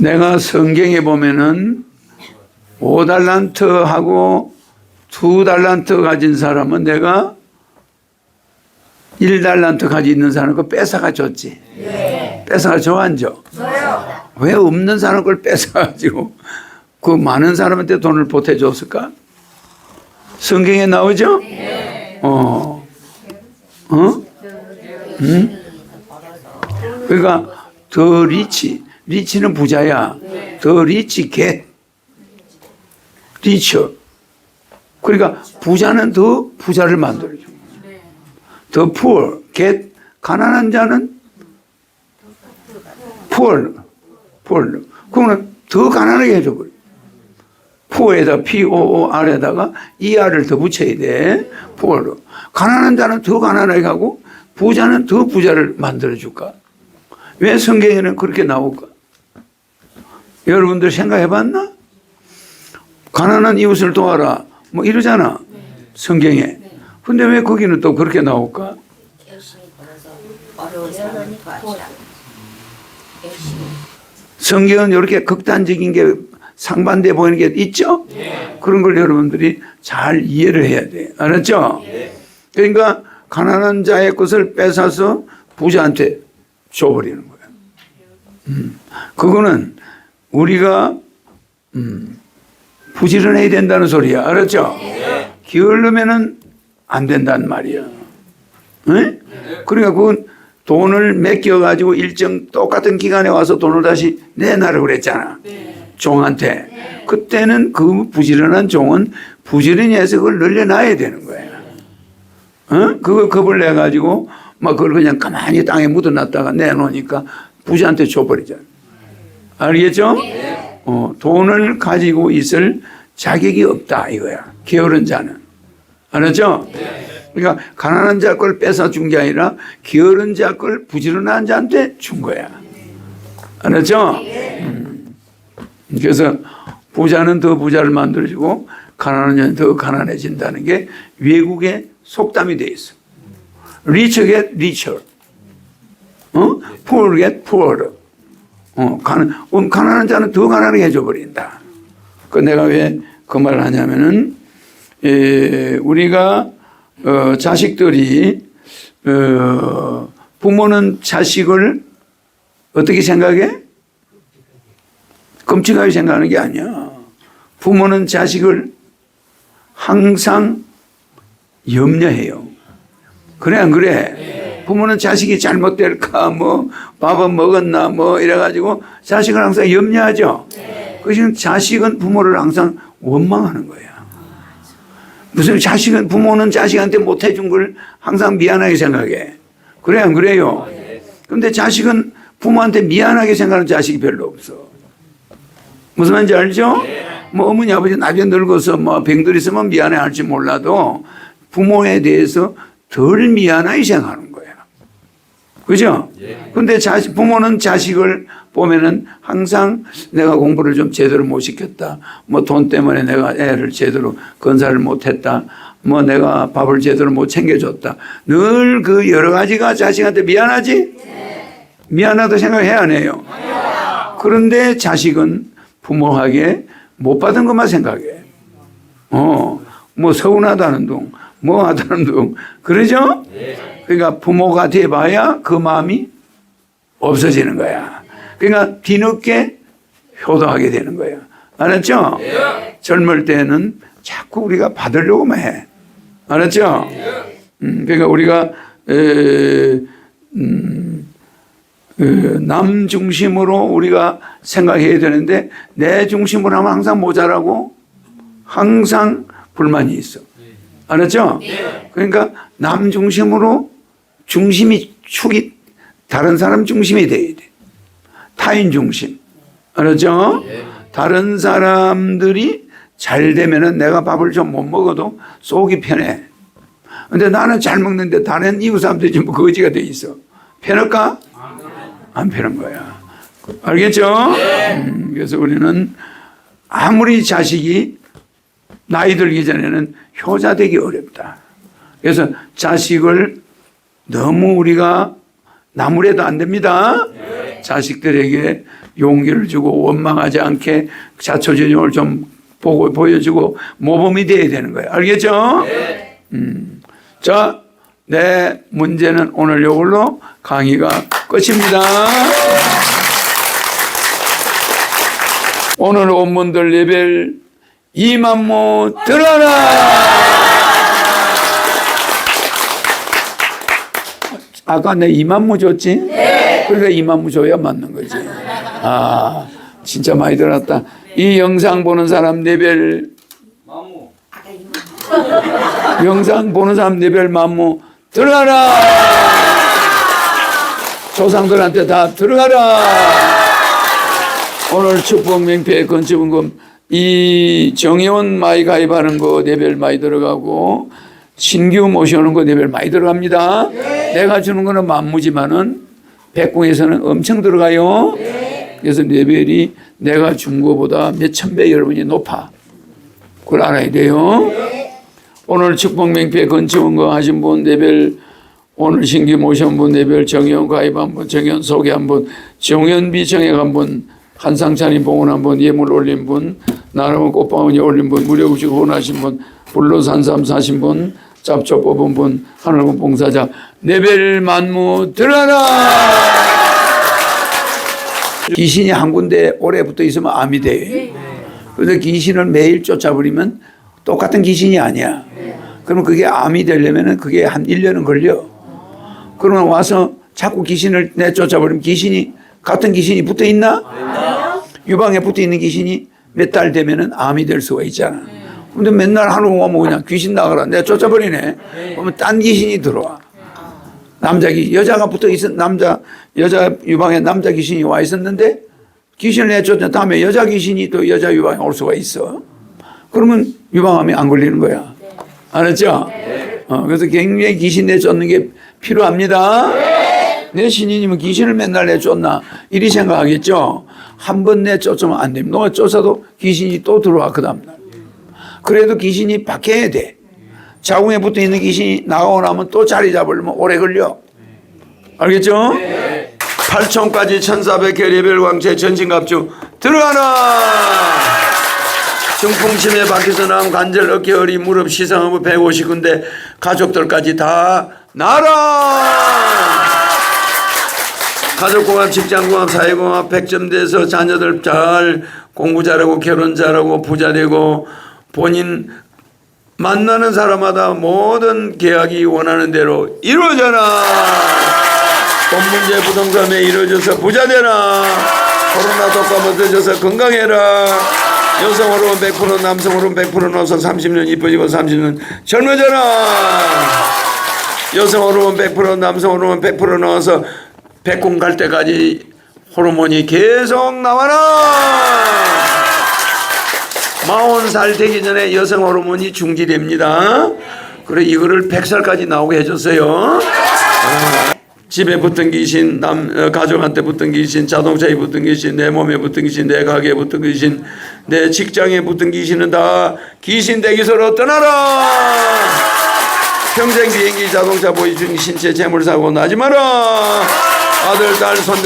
내가 성경에 보면은 5달란트하고 2달란트 가진 사람은 내가 1달란트 가지고 있는 사람 거 뺏어가 줬지. 뺏어가 줘, 안 줘? 왜 없는 사람 걸 뺏어가지고 그 많은 사람한테 돈을 보태줬을까? 성경에 나오죠? 어. 어? 응? 그러니까 더 리치. 리치는 부자야. 더 리치 겟. 리처. 그러니까 부자는 더 부자를 만들어줘. 더 poor, get 가난한 자는 poor, poor. 그거는 더 가난하게 해줘버려. poor에다 P-O-O-R에다가 ER을 더 붙여야 돼. poor. 가난한 자는 더 가난하게 하고 부자는 더 부자를 만들어줄까? 왜 성경에는 그렇게 나올까? 여러분들 생각해 봤나? 가난한 이웃을 도와라. 뭐 이러잖아. 성경에. 근데 왜 거기는 또 그렇게 나올까? 성경은 이렇게 극단적인 게 상반돼 보이는 게 있죠? 그런 걸 여러분들이 잘 이해를 해야 돼. 알았죠? 그러니까 가난한 자의 것을 뺏어서 부자한테 줘버리는 거야. 음, 그거는 우리가 음, 부지런해야 된다는 소리야. 알았죠? 게으르면은 안 된단 말이야. 응? 그러니까 그건 돈을 맡겨 가지고 일정 똑같은 기간에 와서 돈을 다시 내놔라 그랬잖아. 종한테. 그때는 그 부지런한 종은 부지런히 해서 그걸 늘려놔야 되는 거야. 어? 그걸 겁을 내 가지고 막 그걸 그냥 가만히 땅에 묻어놨다가 내놓으니까 부자한테 줘버리잖아. 알겠죠? 어, 돈을 가지고 있을 자격이 없다 이거야. 게으른 자는. 알았죠? 그러니까 가난한 자 걸 뺏어 준 게 아니라 게으른 자 걸 부지런한 자한테 준 거야. 알았죠? 음. 그래서 부자는 더 부자를 만들어주고 가난한 자는 더 가난해진다는 게 외국의 속담이 돼 있어. Rich get richer. 어? Poor get poorer. 어, 가난, 음, 가난한 자는 더 가난하게 해줘 버린다. 그 내가 왜 그 말을 하냐면은 에, 우리가 어, 자식들이 어, 부모는 자식을 어떻게 생각해? 끔찍하게 생각하는 게 아니야. 부모는 자식을 항상 염려해요. 그래 안 그래? 부모는 자식이 잘못될까 뭐 밥은 먹었나 뭐 이래가지고 자식을 항상 염려하죠. 그것은 자식은 부모를 항상 원망하는 거야. 무슨 자식은 부모는 자식한테 못 해준 걸 항상 미안하게 생각해. 그래 안 그래요? 근데 자식은 부모한테 미안하게 생각하는 자식이 별로 없어. 무슨 말인지 알죠? 뭐 어머니 아버지 나중에 늙어서 뭐 병들 있으면 미안해 할지 몰라도 부모에 대해서 덜 미안하게 생각하는 거야. 그죠? 근데 자식, 부모는 자식을 보면은 항상 내가 공부를 좀 제대로 못 시켰다. 뭐 돈 때문에 내가 애를 제대로 건사를 못 했다. 뭐 내가 밥을 제대로 못 챙겨줬다. 늘 그 여러 가지가 자식한테 미안하지? 미안하다 생각해야 안 해요. 그런데 자식은 부모에게 못 받은 것만 생각해. 어, 뭐 서운하다는 둥, 뭐 하다는 둥. 그러죠? 그러니까 부모가 돼봐야 그 마음이 없어지는 거야. 그러니까 뒤늦게 효도하게 되는 거야. 알았죠? 젊을 때는 자꾸 우리가 받으려고만 해. 알았죠? 음, 그러니까 우리가 에, 음, 그, 남 중심으로 우리가 생각해야 되는데 내 중심으로 하면 항상 모자라고 항상 불만이 있어. 알았죠? 그러니까 남 중심으로 중심이 축이 다른 사람 중심이 돼야 돼. 타인 중심. 알았죠? 다른 사람들이 잘 되면은 내가 밥을 좀 못 먹어도 속이 편해. 근데 나는 잘 먹는데 다른 이웃 사람들이 전부 거지가 돼 있어. 편할까? 안 편한 거야. 알겠죠? 음, 그래서 우리는 아무리 자식이 나이 들기 전에는 효자 되기 어렵다. 그래서 자식을 너무 우리가 나무래도 안 됩니다. 자식들에게 용기를 주고 원망하지 않게 자초지종을 좀 보고 보여주고 모범이 돼야 되는 거예요. 알겠죠? 음. 자, 내 문제는 오늘 이걸로 강의가 끝입니다. 오늘 원문들 레벨 2만모 들어라! 아까 내 2만모 줬지? 네. 그러니까 2만모 줘야 맞는 거지. 아, 진짜 많이 들었다. 이 영상 보는 사람 레벨 이만 영상 보는 사람 레벨 만모 들어가라! 조상들한테 다 들어가라! 오늘 축복 명패 건축원금 이 정의원 많이 가입하는 거 레벨 많이 들어가고 신규 모셔오는 거 레벨 많이 들어갑니다. 내가 주는 거는 만무지만은 백궁에서는 엄청 들어가요. 그래서 레벨이 내가 준 거보다 몇천 배 여러분이 높아. 그걸 알아야 돼요. 오늘 축복 명패 건축원 거 하신 분 레벨 오늘 신규 모셔온 분 레벨 정의원 가입 한 분, 정의원 소개 한 분, 정의원비 정액 한 분, 한상찬이 봉헌 한 분, 예물 올린 분, 나라면 꽃방울이 올린 분, 무료구식 후원하신 분, 불로 산삼 사신 분, 잡초 뽑은 분, 하늘군 봉사자, 레벨 만무 들어라! 귀신이 한 군데 오래 붙어 있으면 암이 돼. 그런데 귀신을 매일 쫓아버리면 똑같은 귀신이 아니야. 그러면 그게 암이 되려면 그게 한 1년은 걸려. 그러면 와서 자꾸 귀신을 내쫓아버리면 귀신이, 같은 귀신이 붙어 있나? 유방에 붙어 있는 귀신이 몇 달 되면은 암이 될 수가 있잖아. 근데 맨날 하루 오면 그냥 귀신 나가라. 내가 쫓아버리네. 그러면 딴 귀신이 들어와. 남자 귀 여자가 붙어 있었 남자 여자 유방에 남자 귀신이 와 있었는데 귀신을 내쫓은 다음에 여자 귀신이 또 여자 유방에 올 수가 있어. 그러면 유방암이 안 걸리는 거야. 알았죠? 어, 그래서 굉장히 귀신 내쫓는 게 필요합니다. 내 신인이면 귀신을 맨날 내쫓나 이리 생각하겠죠. 한 번 내쫓으면 안 됩니다. 너가 쫓아도 귀신이 또 들어와 그 다음날. 그래도 귀신이 바뀌어야 돼. 자궁에 붙어 있는 귀신이 나가고 나면 또 자리 잡으려면 오래 걸려. 알겠죠? 8천까지 1400개 레벨 광채 전신갑주 들어가라! 중풍침에 밖에서 나온 관절, 어깨, 허리, 무릎, 시상하고 150군데 가족들까지 다 나라! 가족공합, 직장공합, 사회공합 100점 돼서 자녀들 잘 공부 잘하고 결혼 잘하고 부자 되고 본인 만나는 사람마다 모든 계약이 원하는 대로 이루어져라. 돈 문제 부동산에 이루어져서 부자 되라. 코로나 독감 없어져서 건강해라. 여성 호르몬 100% 남성 호르몬 100% 넣어서 30년 이뻐지고 30년 젊어져라. 여성 호르몬 100% 남성 호르몬 100% 넣어서 백군 갈 때까지 호르몬이 계속 나와라. 마흔 살 되기 전에 여성 호르몬이 중지됩니다. 그래 이거를 100살까지 나오게 해줬어요. 아, 집에 붙은 귀신, 남 어, 가족한테 붙은 귀신, 자동차에 붙은 귀신, 내 몸에 붙은 귀신, 내 가게에 붙은 귀신, 내 직장에 붙은 귀신은 다 귀신 대기소로 떠나라. 평생 비행기, 자동차, 보이중, 신체, 재물 사고 나지 마라. 아들, 딸, 손자.